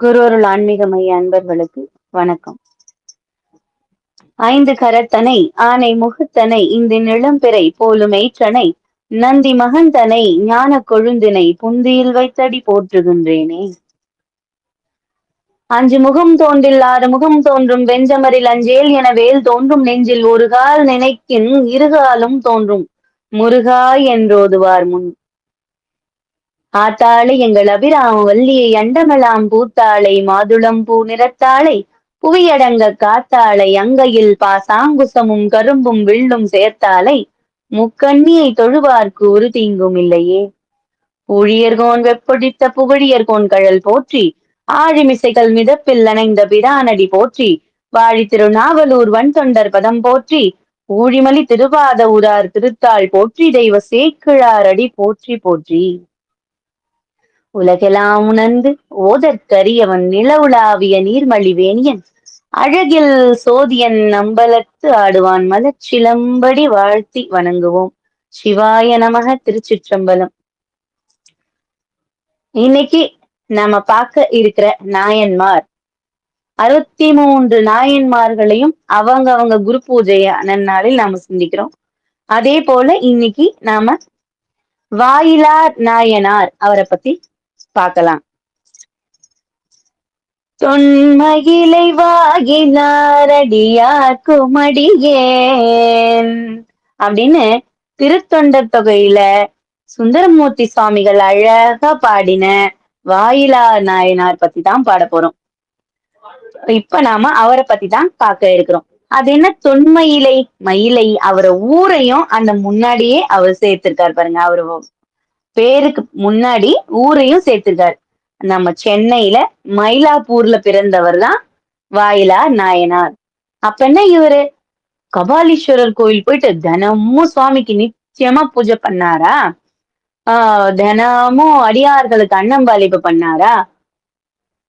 குரு அருள் ஆன்மீக மைய அன்பர்களுக்கு வணக்கம். ஐந்து கரத்தனை ஆனை முகத்தனை இந்த நிளம்பிறை போலும் ஏற்றனை நந்தி மகந்தனை ஞான கொழுந்தினை புந்தியில் வைத்தடி போற்றுகின்றேனே. அஞ்சு முகம் தோன்றில் ஆறு முகம் தோன்றும் வெஞ்சமரில் அஞ்சேல் என வேல் தோன்றும் நெஞ்சில் ஒரு கால் நினைக்கின் இருகாலும் தோன்றும் முருகா என்றோதுவார் முன். ஆத்தாளை எங்கள் அபிராம வல்லியை அண்டமெலாம் பூத்தாளை மாதுளம் பூ நிறத்தாளை புவியடங்க காத்தாளை அங்கையில் பாசாங்குசமும் கரும்பும் வில்லும் சேர்த்தாளை முக்கண்ணியை தொழுவார்க்கு ஒரு தீங்கும் இல்லையே. ஊழியர்கோன் வெப்பொடித்த புகழியர்கோன் கழல் போற்றி ஆழிமிசைகள் மிதப்பில் அணைந்த பிரானடி போற்றி வாழி திருநாவலூர் வன் தொண்டர் பதம் போற்றி ஊழிமலி திருவாத ஊரார் திருத்தாள் போற்றி தெய்வ சேக்கிழாரடி போற்றி போற்றி. உலகெல்லாம் உணர்ந்து ஓதற்கரியவன் நிலவுலாவிய நீர்மலி வேணியன் அழகில் சோதியன் அம்பலத்து ஆடுவான் மலச்சிலம்படி வாழ்த்தி வணங்குவோம். சிவாய நமக திருச்சிற்றம்பலம். இன்னைக்கு நாம பார்க்க இருக்கிற நாயன்மார். அறுபத்தி மூன்று நாயன்மார்களையும் அவங்க அவங்க குரு பூஜைய நன்னாளில் நாம சிந்திக்கிறோம். அதே போல இன்னைக்கு நாம வாயிலார் நாயனார் அவரை பத்தி பார்க்கலாம். தொன்மகிலை வாகினாரடியார் குமடியேன். அப்படின்னு திருத்தொண்டர் தொகையில சுந்தரமூர்த்தி சுவாமிகள் அழகா பாடின வாயிலா நாயனார் பத்தி தான் பாட போறோம். இப்ப நாம அவரை பத்தி தான் பார்க்க இருக்கிறோம். அது என்ன தொன்மயிலை மயிலை அவரை ஊரையும் அந்த முன்னாடியே அவர் சேர்த்திருக்காரு பாருங்க அவரு பேருக்கு முன்னாடி ஊரையும் சேர்த்திருக்காரு. நம்ம சென்னையில மயிலாப்பூர்ல பிறந்தவர் தான் வாயிலார் நாயனார். அப்ப என்ன இவரு? கபாலீஸ்வரர் கோயில் போயிட்டு தினமும் சுவாமிக்கு நிச்சயமா பூஜை பண்ணாரா? ஆஹ் தினமும் அடியார்களுக்கு அன்னம்பாலிப்பு பண்ணாரா?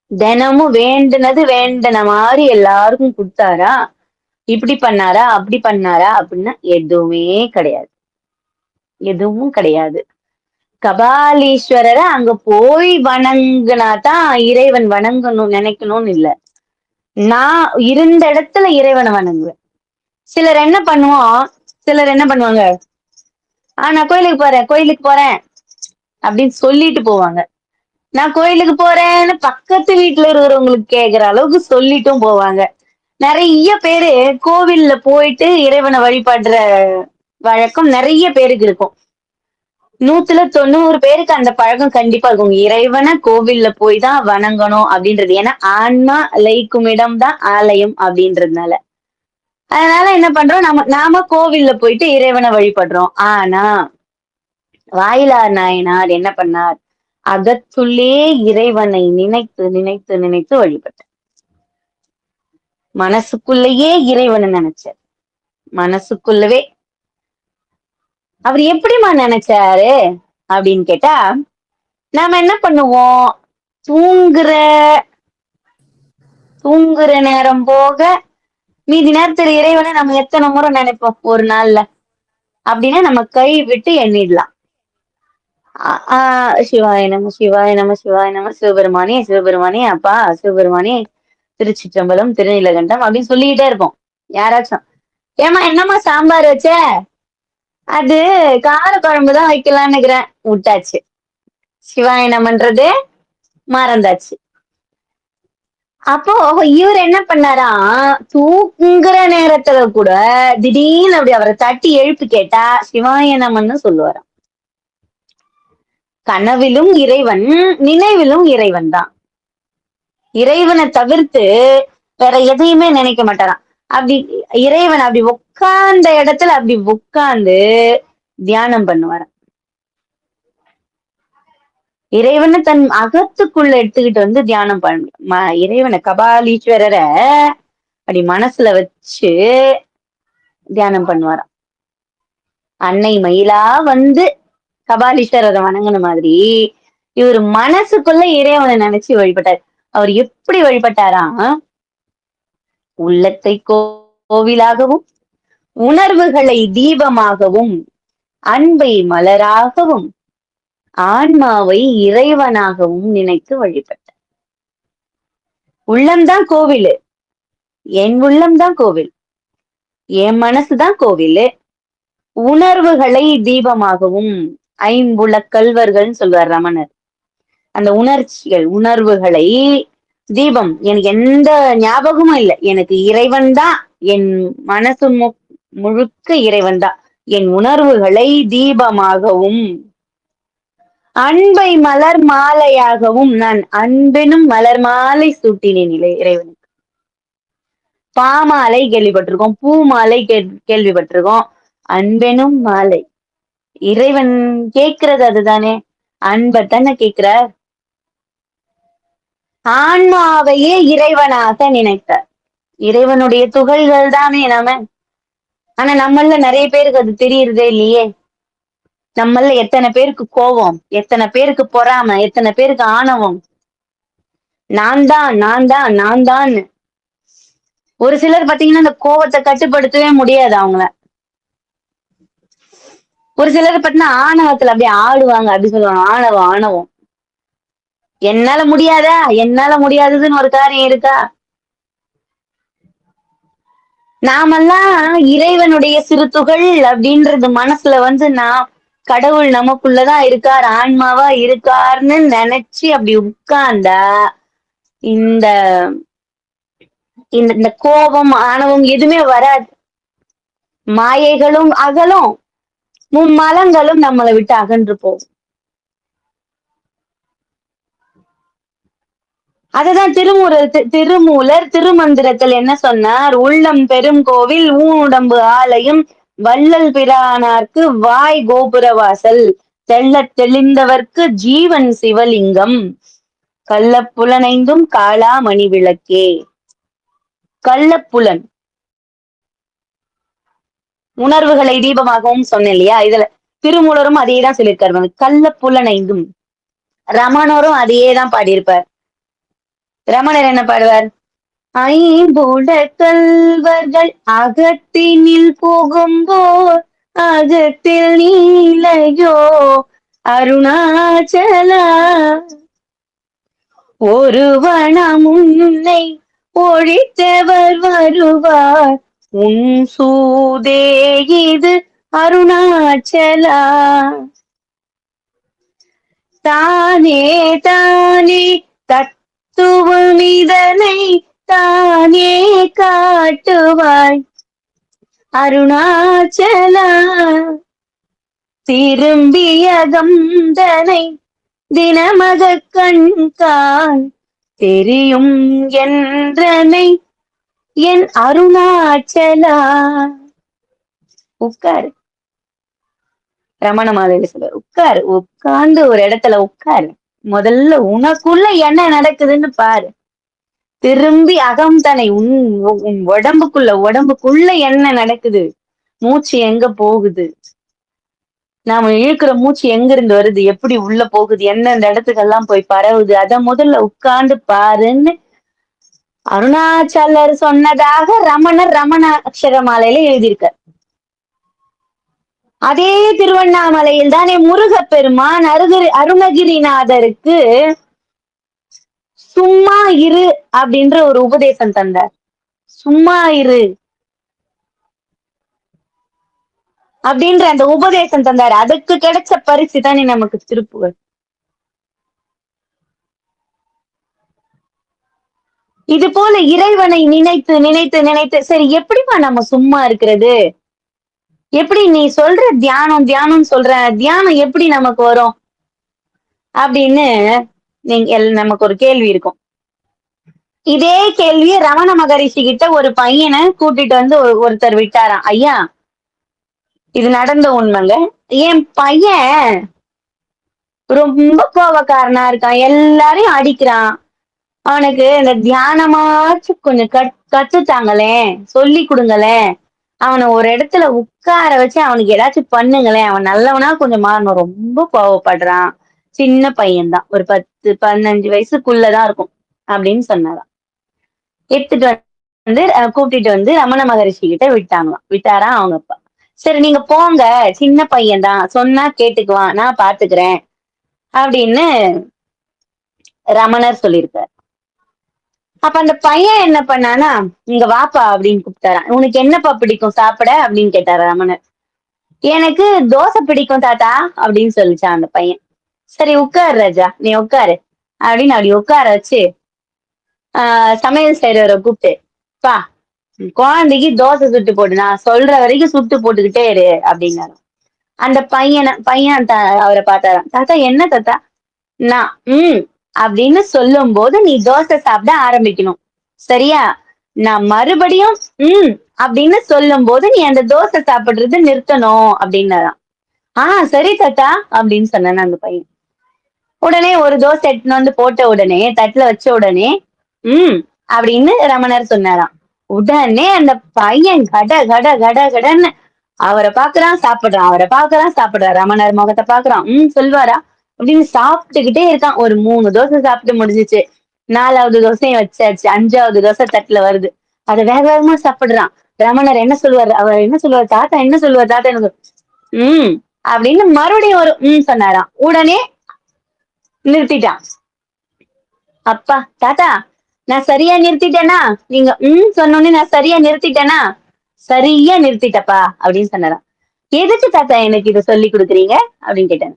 தினமும் வேண்டுனது வேண்டன மாதிரி எல்லாருக்கும் கொடுத்தாரா? இப்படி பண்ணாரா? அப்படி பண்ணாரா? அப்படின்னா எதுவுமே கிடையாது. எதுவும் கிடையாது. கபாலீஸ்வரரை அங்க போய் வணங்குனாதான் இறைவன் வணங்கணும் நினைக்கணும்னு இல்ல. நான் இருந்த இடத்துல இறைவனை வணங்குவேன். சிலர் என்ன பண்ணுவோம் சிலர் என்ன பண்ணுவாங்க? ஆஹ் நான் கோயிலுக்கு போறேன் கோயிலுக்கு போறேன் அப்படின்னு சொல்லிட்டு போவாங்க. நான் கோயிலுக்கு போறேன்னு பக்கத்து வீட்டுல இருக்கிறவங்களுக்கு கேக்குற அளவுக்கு சொல்லிட்டும் போவாங்க. நிறைய பேரு கோவில்ல போயிட்டு இறைவனை வழிபடுற வழக்கம் நிறைய பேருக்கு இருக்கும். நூத்துல தொண்ணூறு பேருக்கு அந்த பழக்கம் கண்டிப்பா இருக்கும். இறைவனை கோவில்ல போய் தான் வணங்கணும் அப்படின்றது. ஏன்னா ஆன்மா லயிக்கும் இடம் தான் ஆலயம் அப்படின்றதுனால. அதனால என்ன பண்றோம்? நம்ம நாம கோவில்ல போயிட்டு இறைவனை வழிபடுறோம். ஆனா வாயிலார் நாயனார் என்ன பண்ணார்? அகத்துள்ளே இறைவனை நினைத்து நினைத்து நினைத்து வழிபட்டார். மனசுக்குள்ளேயே இறைவனை நினைச்சார். மனசுக்குள்ளவே அவர் எப்படிமா நினைச்சாரு? அப்படின்னு கேட்டா நாம என்ன பண்ணுவோம்? தூங்குற தூங்குற நேரம் போக மீதி நேரத்துல இறைவனை நம்ம எத்தனை முறை நினைப்போம்? ஒரு நாள்ல. அப்படின்னா நம்ம கை விட்டு எண்ணிடலாம். ஆஹ் சிவாய நம சிவாய நம சிவாய நம சிவபெருமானே சிவபெருமானே அப்பா சிவபெருமானே திருச்சிற்றம்பலம் திருநீலகண்டம் அப்படின்னு சொல்லிக்கிட்டே இருப்போம். யாராச்சும். ஏமா என்னம்மா சாம்பார் வச்ச? அது கார குழம்பு தான் வைக்கலான்னு இருக்கிறேன் விட்டாச்சு சிவாயனம்ன்றது மறந்தாச்சு. அப்போ இவர் என்ன பண்ணாரா? தூங்குற நேரத்துல கூட திடீர்னு அப்படி அவரை தட்டி எழுப்பி கேட்டா சிவாயனம்னு சொல்லுவாராம். கனவிலும் இறைவன் நினைவிலும் இறைவன் தான் இறைவனை தவிர்த்து வேற எதையுமே நினைக்க மாட்டாராம். அப்படி இறைவன் அப்படி உட்கார்ந்த இடத்துல அப்படி உட்கார்ந்து தியானம் பண்ணுவாராம். இறைவனை தன் அகத்துக்குள்ள எடுத்துக்கிட்டு வந்து தியானம் பண்ண இறைவனை கபாலீஸ்வரரை அப்படி மனசுல வச்சு தியானம் பண்ணுவாராம். அன்னை மயிலா வந்து கபாலீஸ்வரரை வணங்கின மாதிரி இவர் மனசுக்குள்ள இறைவனை நினைச்சு வழிபட்டார். அவர் எப்படி வழிபட்டாராம்? உள்ளத்தை கோவிலாகவும் உணர்வுகளை தீபமாகவும் அன்பை மலராகவும் ஆன்மாவை இறைவனாகவும் நினைத்து வழிபட்டார் உள்ளம்தான் கோவிலு. என் உள்ளம்தான் கோவில். என் மனசுதான் கோவிலு. உணர்வுகளை தீபமாகவும் ஐம்புல கல்வர்கள்னு சொல்வார் ரமணர். அந்த உணர்ச்சிகள் உணர்வுகளை தீபம். எனக்கு எந்த ஞாபகமும் இல்லை. எனக்கு இறைவன் தான். என் மனசு மு முழுக்க இறைவன் தான். என் உணர்வுகளை தீபமாகவும் அன்பை மலர் மாலையாகவும் நான் அன்பெனும் மலர் மாலை சூட்டினேன் இல்லை இறைவனுக்கு. பாமாலை கேள்விப்பட்டிருக்கோம். பூ மாலை கேள்விப்பட்டிருக்கோம். அன்பெனும் மாலை. இறைவன் கேட்கறது அதுதானே. அன்பை தானே கேட்கிறார். ஆன்மாவையே இறைவனாக நினைத்தார். இறைவனுடைய துகள்கள் தானே நாம ஆனா நம்மள நிறைய பேருக்கு அது தெரியறதே இல்லையே. நம்மள எத்தனை பேருக்கு கோபம் எத்தனை பேருக்கு பொறாம எத்தனை பேருக்கு ஆணவம். நான் தான் நான் தான் நான் தான் ஒரு சிலர் பாத்தீங்கன்னா அந்த கோபத்தை கட்டுப்படுத்தவே முடியாது அவங்கள. ஒரு சிலர் பாத்தீங்கன்னா ஆணவத்துல அப்படியே ஆடுவாங்க அப்படி சொல்லுவாங்க ஆணவம் ஆணவம். என்னால முடியாதா? என்னால முடியாததுன்னு ஒரு காரியம் இருக்கா? நாமெல்லாம் இறைவனுடைய சிறு துகள் அப்படின்றது மனசுல வந்து நான் கடவுள் நமக்குள்ளதான் இருக்கார் ஆன்மாவா இருக்காருன்னு நினைச்சு அப்படி உட்கார்ந்தா இந்த இந்த இந்த கோபம் ஆணவம் எதுவுமே வராது. மாயைகளும் அகலும். மும்மலங்களும் நம்மளை விட்டு அகன்று போகும். அதுதான் திருமூலர் திருமூலர் திருமந்திரத்தில் என்ன சொன்னார்? உள்ளம் பெரும் கோவில் ஊனுடம்பு ஆலயம் வள்ளல் பிரானார்க்கு வாய் கோபுரவாசல் தெள்ள தெளிந்தவர்க்கு ஜீவன் சிவலிங்கம் கள்ளப்புலனைந்தும் காளாமணி விளக்கே. கள்ளப்புலன். உணர்வுகளை தீபமாகவும் சொன்னேன் இல்லையா? இதுல திருமூலரும் அதையே தான் சொல்லியிருக்காரு. கள்ளப்புலனைந்தும். ரமணரும் அதையே தான் பாடியிருப்பார். ரமணர் என்ன பாடுவார்? ஐம்புட கல்வர்கள் அகத்தினில் போகும்போர் அகத்தில் நீலையோ அருணாச்சலா? ஒருவனம் உன்னை ஒழித்தவர் வருவார் உன் சூதே இது அருணாச்சலா? தானே தானே தத் தத்துவம் இதனை தானே காட்டுவாய். அருணாச்சலா திரும்பியகந்தனை தினமக கண்கால் தெரியும் என்றனை என் அருணாச்சலா. உட்காரு. ரமண மாதையில சொல்லுவார் உட்காரு உட்கார்ந்து ஒரு இடத்துல உட்காரு. முதல்ல உனக்குள்ள என்ன நடக்குதுன்னு பாரு. திரும்பி அகம் தனை உன் உடம்புக்குள்ள உடம்புக்குள்ள என்ன நடக்குது? மூச்சு எங்க போகுது? நாம இழுக்கிற மூச்சு எங்க இருந்து வருது? எப்படி உள்ள போகுது? எந்தெந்த இடத்துக்கெல்லாம் போய் பரவுது? அத முதல்ல உட்கார்ந்து பாருன்னு அருணாச்சலர் சொன்னதாக ரமணர் ரமண அக்ஷரமாலையில எழுதியிருக்கார். அதே திருவண்ணாமலையில் தானே முருகப்பெருமான் அருகிரி அருணகிரிநாதருக்கு சும்மா இரு அப்படின்ற ஒரு உபதேசம் தந்தார். சும்மா இரு. அப்படின்ற அந்த உபதேசம் தந்தார். அதுக்கு கிடைச்ச பரிசு தானே நமக்கு திருப்புகள் இது போல இறைவனை நினைத்து நினைத்து நினைத்து சரி எப்படிப்பா நம்ம சும்மா இருக்கிறது? எப்படி நீ சொல்ற தியானம் தியானம் சொல்ற தியானம் எப்படி நமக்கு வரும்? அப்படின்னு நீங்க நமக்கு ஒரு கேள்வி இருக்கும். இதே கேள்வியை ரமண மகரிஷி கிட்ட ஒரு பையனை கூட்டிட்டு வந்து ஒருத்தர் விட்டாராம். ஐயா இது நடந்த உண்மைங்க. என் பையன் ரொம்ப கோபக்காரனா இருக்கான். எல்லாரையும் அடிக்கிறான். அவனுக்கு இந்த தியானமாச்சும் கொஞ்சம் கட் கத்துத்தாங்களேன் சொல்லி கொடுங்களேன். அவனை ஒரு இடத்துல உட்கார வச்சு அவனுக்கு ஏதாச்சும் பண்ணுங்களேன். அவன் நல்லவனா கொஞ்சம் மாறணும். ரொம்ப கோவப்படுறான். சின்ன பையன்தான். ஒரு பத்து பதினஞ்சு வயசுக்குள்ளதான் இருக்கும் அப்படின்னு சொன்னாராம். எடுத்துட்டு வந்து கூப்பிட்டுட்டு வந்து ரமண மகரிஷி கிட்ட விட்டாங்களாம். விட்டாரா அவங்க அப்பா. சரி நீங்க போங்க. சின்ன பையன்தான். சொன்னா கேட்டுக்குவான். நான் பாத்துக்கிறேன். அப்படின்னு ரமணர் சொல்லியிருக்கார். அப்ப அந்த பையன் என்ன பண்ணானா இங்க வாப்பா அப்படின்னு கூப்பிட்டாரான் உனக்கு என்னப்பா பிடிக்கும்? சாப்பிட? அப்படின்னு கேட்டாரா ரமணர். எனக்கு தோசை பிடிக்கும் தாத்தா அப்படின்னு சொல்லிச்சான் அந்த பையன். சரி உட்காரு ராஜா. நீ உட்காரு. அப்படின்னு அப்படி உட்கார வச்சு ஆஹ் சமையல் செய்யறவரை கூப்பிட்டு பா குழந்தைக்கு தோசை சுட்டு போட்டு நான் சொல்ற வரைக்கும் சுட்டு போட்டுக்கிட்டே இரு அப்படின்னாரு அந்த பையனை பையன் அவரை பார்த்தாராம். தாத்தா என்ன தாத்தா? நான் உம் அப்படின்னு சொல்லும் போது நீ தோசை சாப்பிட ஆரம்பிக்கணும். சரியா? நான் மறுபடியும் உம் அப்படின்னு சொல்லும் போது நீ அந்த தோசை சாப்பிடுறது நிறுத்தணும் அப்படின்னதான் ஆஹ் சரி தாத்தா அப்படின்னு சொன்னான் அந்த பையன். உடனே ஒரு தோசை எடுத்துன்னு வந்து போட்ட உடனே தட்டுல வச்ச உடனே உம் அப்படின்னு ரமணர் சொன்னாராம். உடனே அந்த பையன் கட கட கட கடன்னு அவரை பாக்குறான் சாப்பிடுறான் அவரை பாக்குறான் சாப்பிடுறான். ரமணர் முகத்தை பாக்குறான் உம் சொல்வாரா அப்படின்னு சாப்பிட்டுக்கிட்டே இருக்கான். ஒரு மூணு தோசை சாப்பிட்டு முடிஞ்சிச்சு. நாலாவது தோசையும் வச்சாச்சு. அஞ்சாவது தோசை தட்டுல வருது. அதை வேக வேகமா சாப்பிடுறான். ரமணர் என்ன சொல்லுவார்? அவர் என்ன சொல்லுவார்? தாத்தா என்ன சொல்லுவார்? தாத்தா எனக்கு உம் அப்படின்னு மறுபடியும் ஒரு உம் சொன்னாராம். உடனே நிறுத்திட்டான். அப்பா தாத்தா நான் சரியா நிறுத்திட்டேனா? நீங்க உம் சொன்னோன்னே நான் சரியா நிறுத்திட்டேனா? சரியா நிறுத்திட்டப்பா அப்படின்னு சொன்னாராம். எதுக்கு தாத்தா எனக்கு இதை சொல்லி கொடுக்குறீங்க? அப்படின்னு கேட்டேன்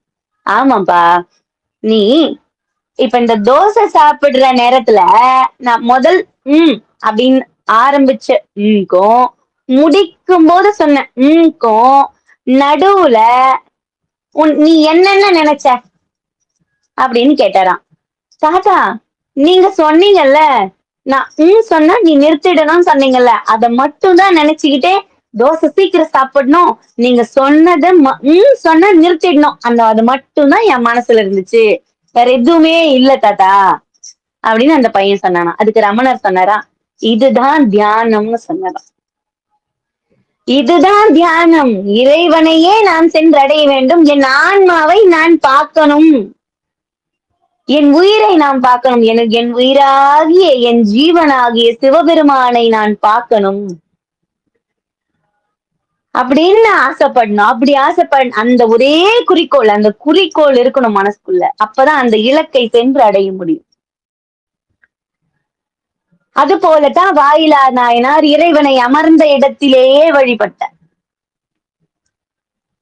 ஆமாப்பா நீ இப்ப இந்த தோசை சாப்பிடுற நேரத்துல நான் முதல் உம் அப்படின்னு ஆரம்பிச்ச உம்க்கும் முடிக்கும் போது சொன்ன உம்க்கும் நடுவுல உன் நீ என்னென்ன நினைச்ச? அப்படின்னு கேட்டாராம். தாத்தா நீங்க சொன்னீங்கல்ல நான் உம் சொன்னா நீ நிறுத்திடணும்னு சொன்னீங்கல்ல அத மட்டும் தான் நினைச்சுக்கிட்டே தோசை சீக்கிரம் சாப்பிடணும். நீங்க சொன்னதை உம் நிறுத்திடணும். அந்த அது மட்டும் தான் என் மனசுல இருந்துச்சு. வேற எதுவுமே இல்ல தாத்தா. அப்படின்னு அந்த பையன் சொன்னானா. அதுக்கு ரமணர் சொன்னாரா இதுதான் தியானம்னு சொன்னாராம். இதுதான் தியானம். இறைவனையே நான் சென்றடைய வேண்டும். என் ஆன்மாவை நான் பார்க்கணும். என் உயிரை நான் பார்க்கணும். எனக்கு என் உயிராகிய என் ஜீவனாகிய சிவபெருமானை நான் பார்க்கணும். அப்படின்னு ஆசைப்படணும். அப்படி ஆசைப்பட அந்த ஒரே குறிக்கோள் அந்த குறிக்கோள் இருக்கணும் மனசுக்குள்ள. அப்பதான் அந்த இலக்கை சென்று அடைய முடியும். அது போலதான் வாயிலா நாயனார் இறைவனை அமர்ந்த இடத்திலேயே வழிபட்ட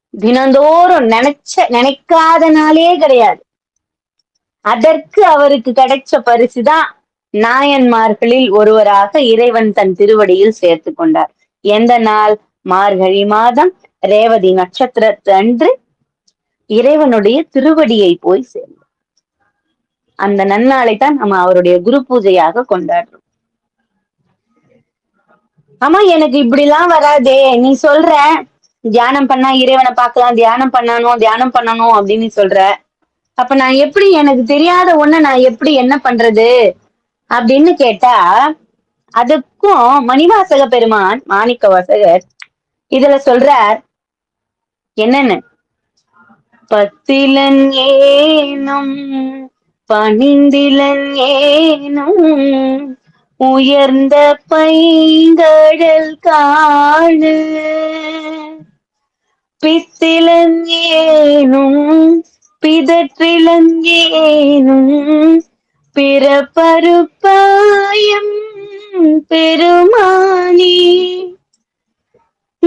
தினந்தோறும் நினைச்ச நினைக்காத நாளே கிடையாது. அதற்கு அவருக்கு கிடைச்ச பரிசுதான் நாயன்மார்களில் ஒருவராக இறைவன் தன் திருவடியில் சேர்த்து கொண்டார். எந்த நாள்? மார்கழி மாதம் ரேவதி நட்சத்திரத்தன்று இறைவனுடைய திருவடியை போய் சேர்ந்தோம் அந்த நன்னாளை தான் நம்ம அவருடைய குரு பூஜையாக கொண்டாடுறோம். ஆமா எனக்கு இப்படி எல்லாம் வராதே. நீ சொல்ற தியானம் பண்ணா இறைவனை பார்க்கலாம் தியானம் பண்ணணும் தியானம் பண்ணணும் அப்படின்னு சொல்ற. அப்ப நான் எப்படி எனக்கு தெரியாத ஒண்ணு நான் எப்படி என்ன பண்றது அப்படின்னு கேட்டா அதுக்கும் மணிவாசக பெருமான் மாணிக்க வாசகர் இதுல சொல்றார் என்னன்னு? பத்திலன் ஏனும் பணிந்திலன் ஏனும் உயர்ந்த பைங்கடல் காணு. பித்திலன் ஏனும் பிதற்றிலன் ஏனும் பிறப்பருப்பாயம் பெருமானி.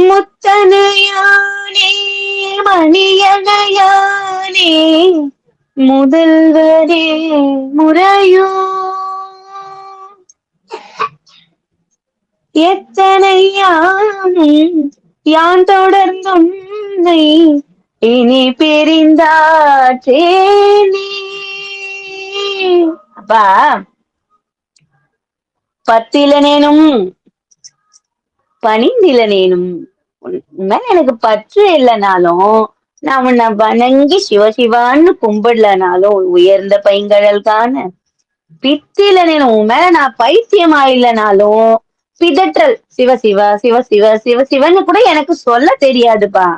முத்தனையானே மணியனையானே முதல்வரே முறையோ. எத்தனை யான் தொடர்ந்துன்னை இனி பிரிந்தாற்றேனே. அப்பா பத்திலனேனும் பணிந்திலனேனும் உண்மை எனக்கு பற்று இல்லைனாலும் நான் உன்னை வணங்கி சிவசிவான்னு கும்பிடலனாலும் உயர்ந்த பைங்கடல் காண. பித்திலனேனும் உன் மேல நான் பைத்தியமா இல்லைனாலும் பிதற்றல். சிவ சிவ சிவ சிவ சிவ சிவன்னு கூட எனக்கு சொல்ல தெரியாதுப்பா.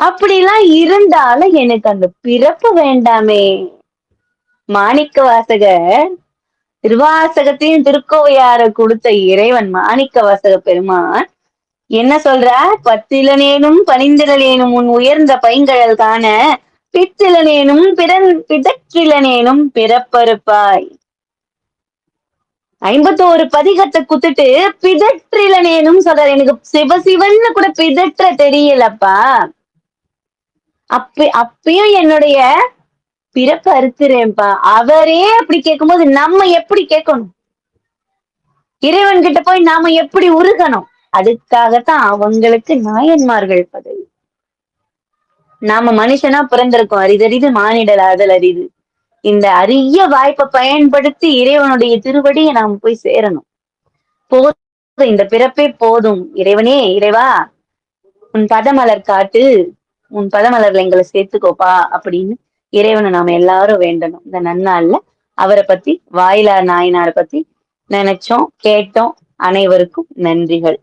அப்படிலாம் இருந்தாலும் எனக்கு அந்த பிறப்பு வேண்டாமே. மாணிக்க வாசகர் திருவாசகத்தையும் திருக்கோவையார கொடுத்த இறைவன் மாணிக்க வாசக பெருமான் என்ன சொல்ற? பத்திலனேனும் பணிந்திலனேனும் உன் உயர்ந்த பைங்கழல் காண பித்திலனேனும் பிறன் பிதற்றிலனேனும் பிறப்பறுப்பாய். ஐம்பத்தோரு பதிகத்தை குத்துட்டு பிதற்றிலனேனும் சொல்றாரு எனக்கு சிவ சிவன்னு கூட பிதற்ற தெரியலப்பா. அப்ப அப்பயும் என்னுடைய பிறப்பு அறுத்துறேன்ப்பா. அவரே அப்படி கேட்கும்போது நம்ம எப்படி கேட்கணும்? இறைவன் கிட்ட போய் நாம எப்படி உருகணும்? அதுக்காகத்தான் அவங்களுக்கு நாயன்மார்கள் பதவி. நாம மனுஷனா பிறந்திருக்கோம். அரிதறிது மானிடல் ஆதல் அரிது. இந்த அரிய வாய்ப்பை பயன்படுத்தி இறைவனுடைய திருவடியை நாம் போய் சேரணும். போதும் இந்த பிறப்பே போதும். இறைவனே இறைவா உன் பதமலர் காட்டு உன் பதமலர்ல எங்களை சேர்த்துக்கோப்பா அப்படின்னு இறைவனை நாம எல்லாரும் வேண்டணும். இந்த நன்னாள்ல அவரை பத்தி வாயிலார் நாயனாரை பத்தி நினைச்சோம் கேட்டோம். அனைவருக்கும் நன்றிகள்.